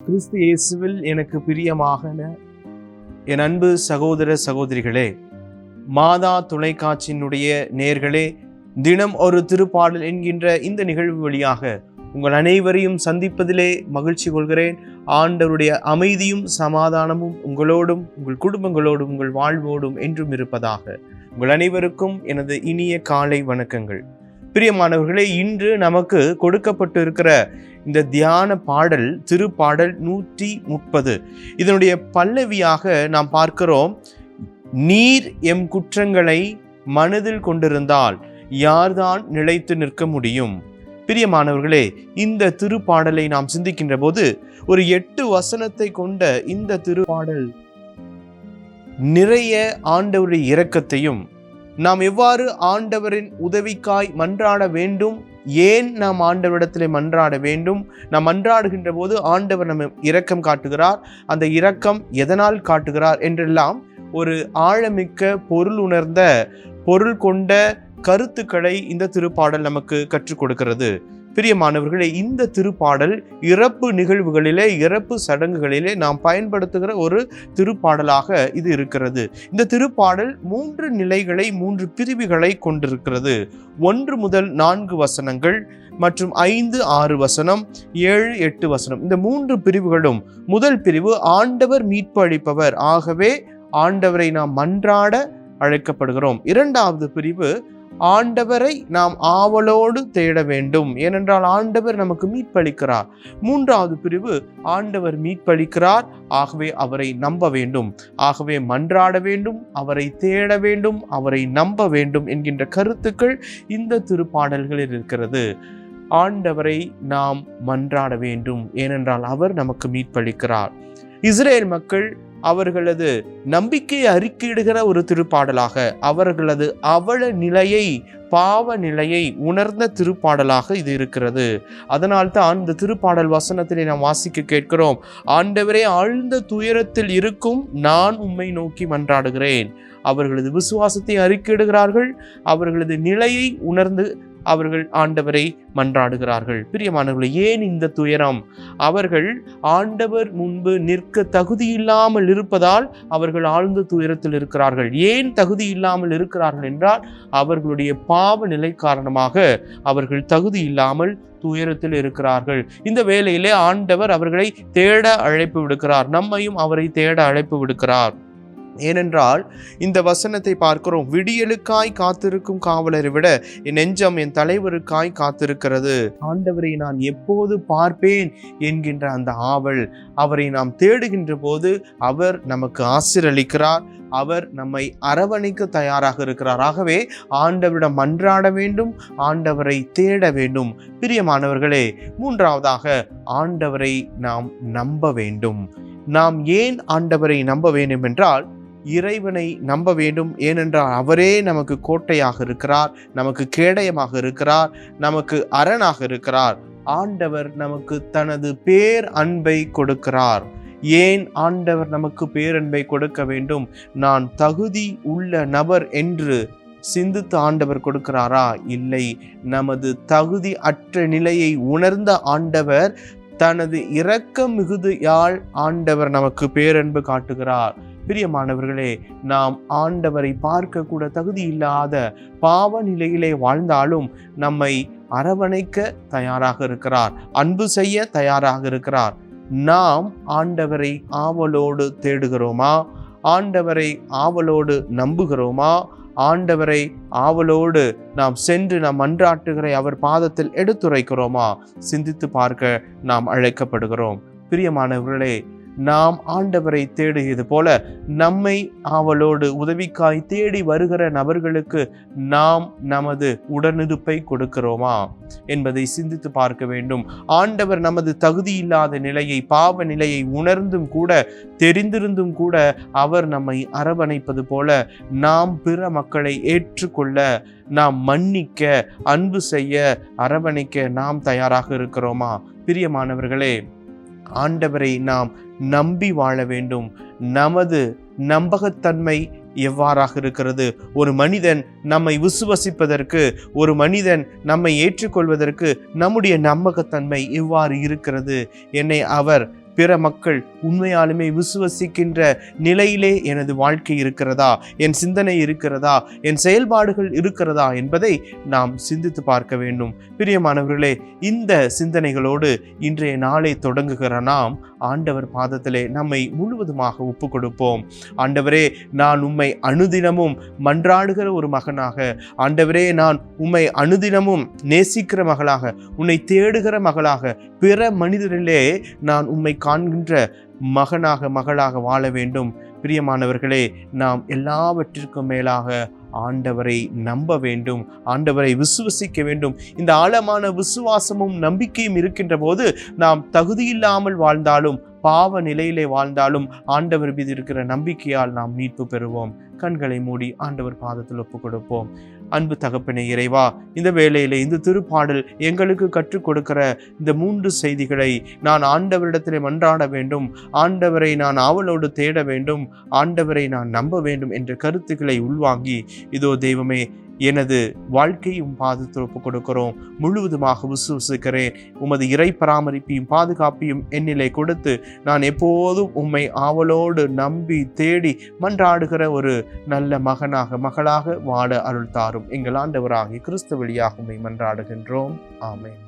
கிறிஸ்து இயேசுவில் எனக்கு பிரியமாகன என் அன்பு சகோதர சகோதரிகளே மாதா தொலைக்காட்சியினுடைய நேர்களே தினம் ஒரு திருப்பாடல் என்கின்ற இந்த நிகழ்வு வழியாக உங்கள் அனைவரையும் சந்திப்பதிலே மகிழ்ச்சி கொள்கிறேன். ஆண்டவருடைய அமைதியும் சமாதானமும் உங்களோடும் உங்கள் குடும்பங்களோடும் உங்கள் வாழ்வோடும் என்றும் இருப்பதாக. உங்கள் அனைவருக்கும் எனது இனிய காலை வணக்கங்கள். பிரியமானவர்களே இன்று நமக்கு கொடுக்கப்பட்டு இருக்கிற இந்த தியான பாடல் திருப்பாடல் நூற்றி முப்பது. இதனுடைய பல்லவியாக நாம் பார்க்கிறோம் நீர் எம் குற்றங்களை மனதில் கொண்டிருந்தால் யார்தான் நிலைத்து நிற்க முடியும்? பிரியமானவர்களே இந்த திருப்பாடலை நாம் சிந்திக்கின்ற போது ஒரு எட்டு வசனத்தை கொண்ட இந்த திருப்பாடல் நிறைய ஆண்டவருடைய இரக்கத்தையும் நாம் எவ்வாறு ஆண்டவரின் உதவிக்காய் மன்றாட வேண்டும்? ஏன் நாம் ஆண்டவரிடத்திலே மன்றாட வேண்டும்? நாம் மன்றாடுகின்ற போது ஆண்டவர் நம்ம இரக்கம் காட்டுகிறார். அந்த இரக்கம் எதனால் காட்டுகிறார் என்றெல்லாம் ஒரு ஆழமிக்க பொருள் உணர்ந்த பொருள் கொண்ட கருத்துக்களை இந்த திருப்பாடல் நமக்கு கற்றுக் கொடுக்கிறது. பிரியமானவர்களே இந்த திருப்பாடல் இறப்பு நிகழ்வுகளிலே இறப்பு சடங்குகளிலே நாம் பயன்படுத்துகிற ஒரு திருப்பாடலாக இது இருக்கிறது. இந்த திருப்பாடல் மூன்று நிலைகளை மூன்று பிரிவுகளை கொண்டிருக்கிறது. ஒன்று முதல் நான்கு வசனங்கள் மற்றும் ஐந்து ஆறு வசனம் ஏழு எட்டு வசனம். இந்த மூன்று பிரிவுகளும் முதல் பிரிவு ஆண்டவர் மீட்பு அளிப்பவர். ஆகவே ஆண்டவரை நாம் மன்றாட அழைக்கப்படுகிறோம். இரண்டாவது பிரிவு ஆண்டவரை நாம் ஆவலோடு தேட வேண்டும். ஏனென்றால் ஆண்டவர் நமக்கு மீட்பளிக்கிறார். மூன்றாவது பிரிவு ஆண்டவர் மீட்பளிக்கிறார் ஆகவே அவரை நம்ப வேண்டும். ஆகவே மன்றாட வேண்டும் அவரை தேட வேண்டும் அவரை நம்ப வேண்டும் என்கின்ற கருத்துக்கள் இந்த திருப்பாடல்களில் இருக்கிறது. ஆண்டவரை நாம் மன்றாட வேண்டும். ஏனென்றால் அவர் நமக்கு மீட்பளிக்கிறார். இஸ்ரேல் மக்கள் அவர்களது நம்பிக்கையை அறிக்கையிடுகிற ஒரு திருப்பாடலாக அவர்களது அவல நிலையை பாவ நிலையை உணர்ந்த திருப்பாடலாக இது இருக்கிறது. அதனால்தான் இந்த திருப்பாடல் வசனத்திலே நாம் வாசிக்க கேட்கிறோம் ஆண்டவரே ஆழ்ந்த துயரத்தில் இருக்கும் நான் உம்மை நோக்கி மன்றாடுகிறேன். அவர்களது விசுவாசத்தை அறிக்கையிடுகிறார்கள் அவர்களது நிலையை உணர்ந்து அவர்கள் ஆண்டவரை மன்றாடுகிறார்கள். பிரியமானவர்கள் ஏன் இந்த துயரம்? அவர்கள் ஆண்டவர் முன்பு நிற்க தகுதி இல்லாமல் இருப்பதால் அவர்கள் ஆழ்ந்த துயரத்தில் இருக்கிறார்கள். ஏன் தகுதி இல்லாமல் இருக்கிறார்கள் என்றால் அவர்களுடைய பாவ நிலை காரணமாக அவர்கள் தகுதி இல்லாமல் துயரத்தில் இருக்கிறார்கள். இந்த வேளையிலே ஆண்டவர் அவர்களை தேட அழைப்பு விடுக்கிறார். நம்மையும் அவரை தேட அழைப்பு விடுக்கிறார். ஏனென்றால் இந்த வசனத்தை பார்க்கிறோம் விடியலுக்காய் காத்திருக்கும் காவலரை விட என் நெஞ்சம் என் தலைவருக்காய் காத்திருக்கிறது. ஆண்டவரை நான் எப்போது பார்ப்பேன் என்கின்ற அந்த ஆவல் அவரை நாம் தேடுகின்ற போது அவர் நமக்கு ஆசிரளிக்கிறார் அவர் நம்மை அரவணைக்க தயாராக இருக்கிறார். ஆகவே ஆண்டவரிடம் மன்றாட வேண்டும் ஆண்டவரை தேட வேண்டும். பிரியமானவர்களே மூன்றாவதாக ஆண்டவரை நாம் நம்ப வேண்டும். நாம் ஏன் ஆண்டவரை நம்ப வேண்டும் என்றால் இறைவனை நம்ப வேண்டும். ஏனென்றால் அவரே நமக்கு கோட்டையாக இருக்கிறார் நமக்கு கேடயமாக இருக்கிறார் நமக்கு அரணாக இருக்கிறார். ஆண்டவர் நமக்கு தனது பேர் அன்பை கொடுக்கிறார். ஏன் ஆண்டவர் நமக்கு பேரன்பை கொடுக்க வேண்டும்? நான் தகுதி உள்ள நபர் என்று சிந்தித்து ஆண்டவர் கொடுக்கிறாரா? இல்லை. நமது தகுதி அற்ற நிலையை உணர்ந்த ஆண்டவர் தனது இரக்க மிகுதியால் ஆண்டவர் நமக்கு பேரன்பு காட்டுகிறார். பிரியமானவர்களே நாம் ஆண்டவரை பார்க்கக்கூட தகுதி இல்லாத பாவ நிலையிலே வாழ்ந்தாலும் நம்மை அரவணைக்க தயாராக இருக்கிறார் அன்பு செய்ய தயாராக இருக்கிறார். நாம் ஆண்டவரை ஆவலோடு தேடுகிறோமா? ஆண்டவரை ஆவலோடு நம்புகிறோமா? ஆண்டவரை ஆவலோடு நாம் சென்று நம் அன்றாட்டுகளை அவர் பாதத்தில் எடுத்துரைக்கிறோமா? சிந்தித்து பார்க்க நாம் அழைக்கப்படுகிறோம். பிரியமானவர்களே நாம் ஆண்டவரை தேடுகிறது போல நம்மை அவளோடு உதவிக்காய் தேடி வருகிற நபர்களுக்கு நாம் நமது உடனிருப்பை கொடுக்கிறோமா என்பதை சிந்தித்து பார்க்க வேண்டும். ஆண்டவர் நமது தகுதி இல்லாத நிலையை பாவ நிலையை உணர்ந்தும் கூட தெரிந்திருந்தும் கூட அவர் நம்மை அரவணைப்பது போல நாம் பிற மக்களை ஏற்றுக்கொள்ள நாம் மன்னிக்க அன்பு செய்ய அரவணைக்க நாம் தயாராக இருக்கிறோமா? பிரியமானவர்களே ஆண்டவரை நாம் நம்பி வாழ வேண்டும். நமது நம்பகத்தன்மை எவ்வாறாக இருக்கிறது? ஒரு மனிதன் நம்மை விசுவசிப்பதற்கு ஒரு மனிதன் நம்மை ஏற்றுக்கொள்வதற்கு நம்முடைய நம்பகத்தன்மை எவ்வாறு இருக்கிறது? என்னை அவர் பிற மக்கள் உண்மையாலுமே விசுவசிக்கின்ற நிலையிலே எனது வாழ்க்கை இருக்கிறதா? என் சிந்தனை இருக்கிறதா? என் செயல்பாடுகள் இருக்கிறதா? என்பதை நாம் சிந்தித்து பார்க்க வேண்டும். பிரியமானவர்களே இந்த சிந்தனைகளோடு இன்றைய நாளை தொடங்குகிற நாம் ஆண்டவர் பாதத்திலே நம்மை முழுவதுமாக ஒப்பு கொடுப்போம் ஆண்டவரே நான் உம்மை அனுதினமும் மன்றாடுகிற ஒரு மகனாக. ஆண்டவரே நான் உம்மை அனுதினமும் நேசிக்கிற மகளாக. உன்னை தேடுகிற மகளாக. பிற மனிதரிலே நான் உம்மை காண்கின்ற மகனாக மகளாக வாழ வேண்டும். பிரியமானவர்களே நாம் எல்லாவற்றிற்கும் மேலாக ஆண்டவரை நம்ப வேண்டும் ஆண்டவரை விசுவசிக்க வேண்டும். இந்த ஆழமான விசுவாசமும் நம்பிக்கையும் இருக்கின்ற போது நாம் தகுதியில்லாமல் வாழ்ந்தாலும் பாவ நிலையிலே வாழ்ந்தாலும் ஆண்டவர் மீது இருக்கிற நம்பிக்கையால் நாம் மீட்பு பெறுவோம். கண்களை மூடி ஆண்டவர் பாதத்தில் ஒப்பு கொடுப்போம் அன்பு தகப்பனே இறைவா இந்த வேளையில் இந்த திருப்பாடல் எங்களுக்கு கற்றுக் கொடுக்கிற இந்த மூன்று செய்திகளை நான் ஆண்டவரிடத்தில் மன்றாட வேண்டும். ஆண்டவரை நான் ஆவலோடு தேட வேண்டும். ஆண்டவரை நான் நம்ப வேண்டும் என்ற கருத்துக்களை உள்வாங்கி இதோ தெய்வமே எனது வாழ்க்கையும் பாதத்தில் ஒப்புக் கொடுக்கிறோம். முழுவதுமாக விசுவசிக்கிறேன். உமது இறை பராமரிப்பையும் பாதுகாப்பையும் என்னிலே கொடுத்து நான் எப்போதும் உம்மை ஆவலோடு நம்பி தேடி மன்றாடுகிற ஒரு நல்ல மகனாக மகளாக வாழ அருள் தாரும். எங்கள் ஆண்டவராகி கிறிஸ்து வழியாக மன்றாடுகின்றோம். ஆமேன்.